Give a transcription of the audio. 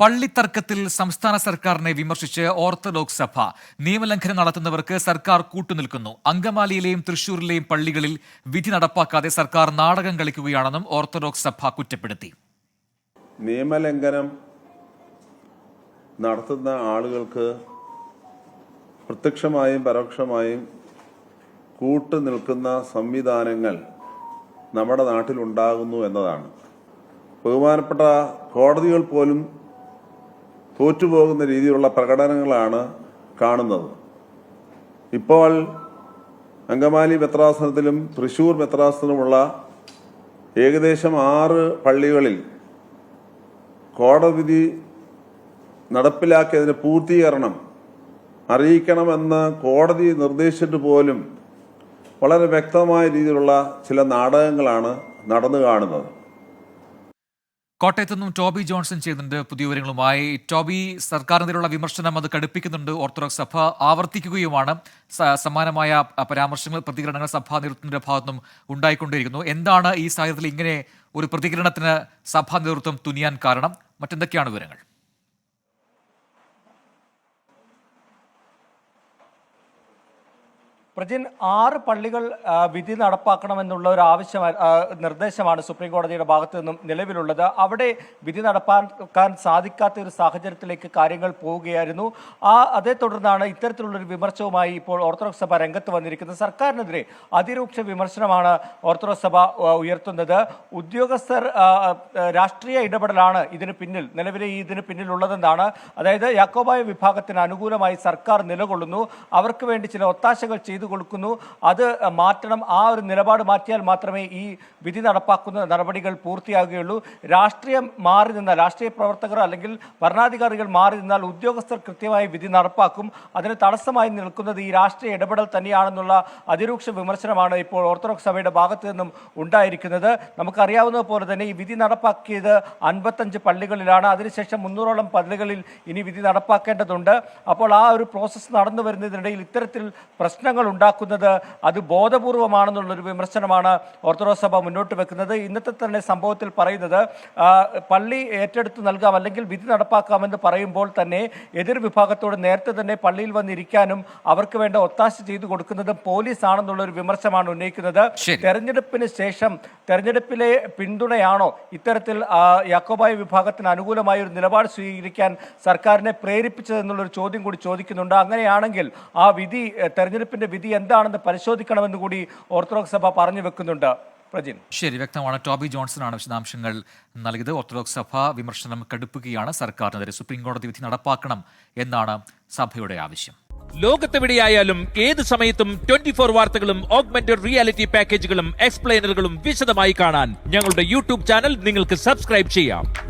പള്ളിത്തർക്കത്തിൽ സംസ്ഥാന സർക്കാരിനെ വിമർശിച്ച് ഓർത്തഡോക്സ് സഭ നിയമലംഘനം നടത്തുന്നവർക്ക് സർക്കാർ കൂട്ടുനിൽക്കുന്നു. അങ്കമാലിയിലെയും തൃശൂരിലെയും പള്ളികളിൽ വിധി നടപ്പാക്കാതെ സർക്കാർ നാടകം കളിക്കുകയാണെന്നും ഓർത്തഡോക്സ് സഭ കുറ്റപ്പെടുത്തി. നിയമലംഘനം നടത്തുന്ന ആളുകൾക്ക് പ്രത്യക്ഷമായും പരോക്ഷമായും കൂട്ടുനിൽക്കുന്ന സംവിധാനങ്ങൾ നമ്മുടെ നാട്ടിലുണ്ടാകുന്നു എന്നതാണ്. ബഹുമാനപ്പെട്ട കോടതികൾ പോലും തോറ്റുപോകുന്ന രീതിയിലുള്ള പ്രകടനങ്ങളാണ് കാണുന്നത്. ഇപ്പോൾ അങ്കമാലി മെത്രാസനത്തിലും തൃശൂർ മെത്രാസനത്തിലുമുള്ള ഏകദേശം ആറ് പള്ളികളിൽ കോടതി നടപ്പിലാക്കിയതിന് പൂർത്തീകരണം അറിയിക്കണമെന്ന് കോടതി നിർദ്ദേശിച്ചിട്ട് പോലും വളരെ വ്യക്തമായ രീതിയിലുള്ള ചില നാടകങ്ങളാണ് നടന്നു കാണുന്നത്. കോട്ടയത്തു നിന്നും ടോബി ജോൺസൺ ചെയ്യുന്നുണ്ട് പുതിയ വിവരങ്ങളുമായി. ടോബി സർക്കാരിനെതിരെയുള്ള വിമർശനം അത് കടുപ്പിക്കുന്നുണ്ട്. ഓർത്തഡോക്സ് സഭ ആവർത്തിക്കുകയുമാണ്. സമാനമായ പരാമർശങ്ങൾ പ്രതികരണങ്ങൾ സഭാ നേതൃത്വത്തിന്റെ ഭാഗത്തുനിന്നും ഉണ്ടായിക്കൊണ്ടിരിക്കുന്നു. എന്താണ് ഈ സാഹചര്യത്തിൽ ഇങ്ങനെ ഒരു പ്രതികരണത്തിന് സഭാ നേതൃത്വം തുനിയാൻ കാരണം? മറ്റെന്തൊക്കെയാണ് വിവരങ്ങൾ? പ്രജിൻ ആറ് പള്ളികൾ വിധി നടപ്പാക്കണമെന്നുള്ള ഒരു ആവശ്യം നിർദ്ദേശമാണ് സുപ്രീം കോടതിയുടെ ഭാഗത്തു നിന്നും നിലവിലുള്ളത്. അവിടെ വിധി നടപ്പാക്കാൻ സാധിക്കാത്ത ഒരു സാഹചര്യത്തിലേക്ക് കാര്യങ്ങൾ പോവുകയായിരുന്നു. ആ അതേ തുടർന്നാണ് ഇത്തരത്തിലുള്ളൊരു വിമർശവുമായി ഇപ്പോൾ ഓർത്തഡോക്സ് സഭ രംഗത്ത് വന്നിരിക്കുന്നത്. സർക്കാരിനെതിരെ അതിരൂക്ഷ വിമർശനമാണ് ഓർത്തഡോക്സ് സഭ ഉയർത്തുന്നത്. ഉദ്യോഗസ്ഥർ രാഷ്ട്രീയ ഇടപെടലാണ് ഇതിന് പിന്നിൽ നിലവിലെ ഈ ഇതിന് പിന്നിലുള്ളതെന്നാണ്. അതായത് യാക്കോബായ വിഭാഗത്തിന് അനുകൂലമായി സർക്കാർ നിലകൊള്ളുന്നു. അവർക്ക് വേണ്ടി ചില ഒത്താശകൾ ചെയ്തു കൊടുക്കുന്നു. അത് മാറ്റണം. ആ ഒരു നിലപാട് മാറ്റിയാൽ മാത്രമേ ഈ വിധി നടപ്പാക്കുന്ന നടപടികൾ പൂർത്തിയാകുകയുള്ളൂ. രാഷ്ട്രീയം മാറി നിന്നാൽ രാഷ്ട്രീയ പ്രവർത്തകർ അല്ലെങ്കിൽ ഭരണാധികാരികൾ മാറി നിന്നാൽ ഉദ്യോഗസ്ഥർ കൃത്യമായി വിധി നടപ്പാക്കും. അതിന് തടസ്സമായി നിൽക്കുന്നത് ഈ രാഷ്ട്രീയ ഇടപെടൽ തന്നെയാണെന്നുള്ള അതിരൂക്ഷ വിമർശനമാണ് ഇപ്പോൾ ഓർത്തഡോക്സ് സഭയുടെ ഭാഗത്തു നിന്നും ഉണ്ടായിരിക്കുന്നത്. നമുക്കറിയാവുന്നത് പോലെ തന്നെ ഈ വിധി നടപ്പാക്കിയത് അൻപത്തഞ്ച് പള്ളികളിലാണ്. അതിനുശേഷം മുന്നൂറോളം പള്ളികളിൽ ഇനി വിധി നടപ്പാക്കേണ്ടതുണ്ട്. അപ്പോൾ ആ ഒരു പ്രോസസ്സ് നടന്നു വരുന്നതിനിടയിൽ ഇത്തരത്തിൽ പ്രശ്നങ്ങൾ ഉണ്ടാക്കുന്നത് അത് ബോധപൂർവമാണെന്നുള്ളൊരു വിമർശനമാണ് ഓർത്തഡോക്സ് സഭ മുന്നോട്ട് വെക്കുന്നത്. ഇന്നത്തെ തന്നെ സംഭവത്തിൽ പറയുന്നത് പള്ളി ഏറ്റെടുത്ത് നൽകാം അല്ലെങ്കിൽ വിധി നടപ്പാക്കാമെന്ന് പറയുമ്പോൾ തന്നെ എതിർ വിഭാഗത്തോട് നേരത്തെ തന്നെ പള്ളിയിൽ വന്നിരിക്കാനും അവർക്ക് വേണ്ട ഒത്താശ ചെയ്തു കൊടുക്കുന്നത് പോലീസ് ആണെന്നുള്ളൊരു വിമർശനമാണ് ഉന്നയിക്കുന്നത്. തെരഞ്ഞെടുപ്പിന് ശേഷം തെരഞ്ഞെടുപ്പിലെ പിന്തുണയാണോ ഇത്തരത്തിൽ യാക്കോബായ വിഭാഗത്തിന് അനുകൂലമായ ഒരു നിലപാട് സ്വീകരിക്കാൻ സർക്കാരിനെ പ്രേരിപ്പിച്ചതെന്നുള്ളൊരു ചോദ്യം കൂടി ചോദിക്കുന്നുണ്ട്. അങ്ങനെയാണെങ്കിൽ ആ വിധി തെരഞ്ഞെടുപ്പിന്റെ വിധി എന്താണെന്ന് പരിശോധിക്കണമെന്ന് കൂടി ഓർത്തഡോക്സ് സഭ പറഞ്ഞു വെക്കുന്നുണ്ട്. പ്രജിൻ. ശരി വ്യക്തമാണ്. ടോബി ജോൺസൺ ആണ് വിശദാംശങ്ങൾ നൽകിയത്. ഓർത്തഡോക്സ് സഭ വിമർശനം കടുപ്പിക്കുകയാണ്. സർക്കാരിനെതിരെ സുപ്രീം കോടതി വിധി നടപ്പാക്കണം എന്നാണ് സഭയുടെ ആവശ്യം. ലോകത്തെവിടെയായാലും ഏത് സമയത്തും ട്വന്റി ഫോർ വാർത്തകളും ഓഗ്മെന്റഡ് റിയാലിറ്റി പാക്കേജുകളും എക്സ്പ്ലെയിനറുകളും വിശദമായി കാണാൻ ഞങ്ങളുടെ യൂട്യൂബ് ചാനൽ നിങ്ങൾക്ക് സബ്സ്ക്രൈബ് ചെയ്യാം.